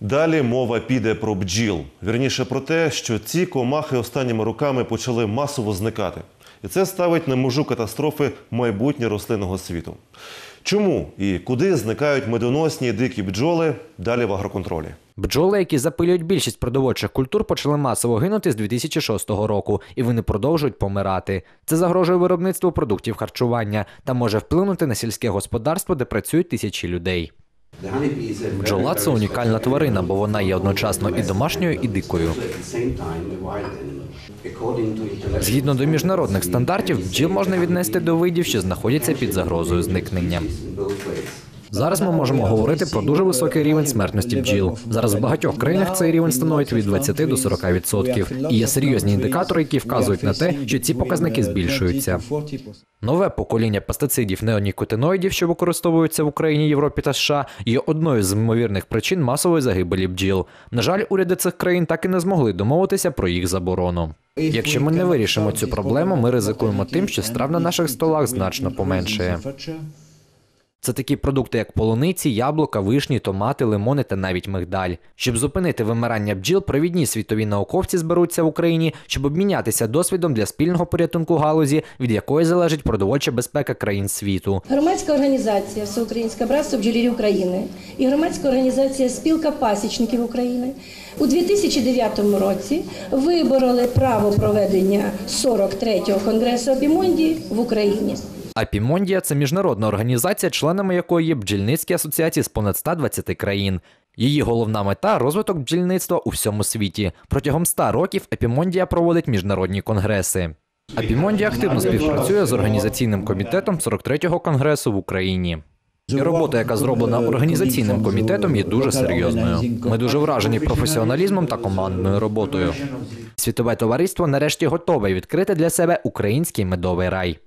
Далі мова піде про бджіл. Вірніше про те, що ці комахи останніми роками почали масово зникати. І це ставить на межу катастрофи майбутнє рослинного світу. Чому і куди зникають медоносні дикі бджоли? Далі в агроконтролі. Бджоли, які запилюють більшість продовольчих культур, почали масово гинути з 2006 року, і вони продовжують помирати. Це загрожує виробництву продуктів харчування та може вплинути на сільське господарство, де працюють тисячі людей. Бджола це унікальна тварина, бо вона є одночасно і домашньою, і дикою. Згідно до міжнародних стандартів, бджіл можна віднести до видів, що знаходяться під загрозою зникнення. Зараз ми можемо говорити про дуже високий рівень смертності бджіл. Зараз в багатьох країнах цей рівень становить від 20 до 40%. І є серйозні індикатори, які вказують на те, що ці показники збільшуються. Нове покоління пестицидів неонікотиноїдів, що використовуються в Україні, Європі та США, є одною з ймовірних причин масової загибелі бджіл. На жаль, уряди цих країн так і не змогли домовитися про їх заборону. Якщо ми не вирішимо цю проблему, ми ризикуємо тим, що страв на наших столах значно поменшає. Це такі продукти, як полуниці, яблука, вишні, томати, лимони та навіть мигдаль. Щоб зупинити вимирання бджіл, провідні світові науковці зберуться в Україні, щоб обмінятися досвідом для спільного порятунку галузі, від якої залежить продовольча безпека країн світу. Громадська організація Всеукраїнське братство бджолярів України і громадська організація Спілка пасічників України у 2009 році вибороли право проведення 43-го конгресу Абімонді в Україні. Апімондія це міжнародна організація, членами якої є бджільницькі асоціації з понад 120 країн. Її головна мета розвиток бджільництва у всьому світі. Протягом 100 років Епімондія проводить міжнародні конгреси. Апімондія активно співпрацює з організаційним комітетом 43-го конгресу в Україні. І робота, яка зроблена організаційним комітетом, є дуже серйозною. Ми дуже вражені професіоналізмом та командною роботою. Світове товариство нарешті готове відкрити для себе український медовий рай.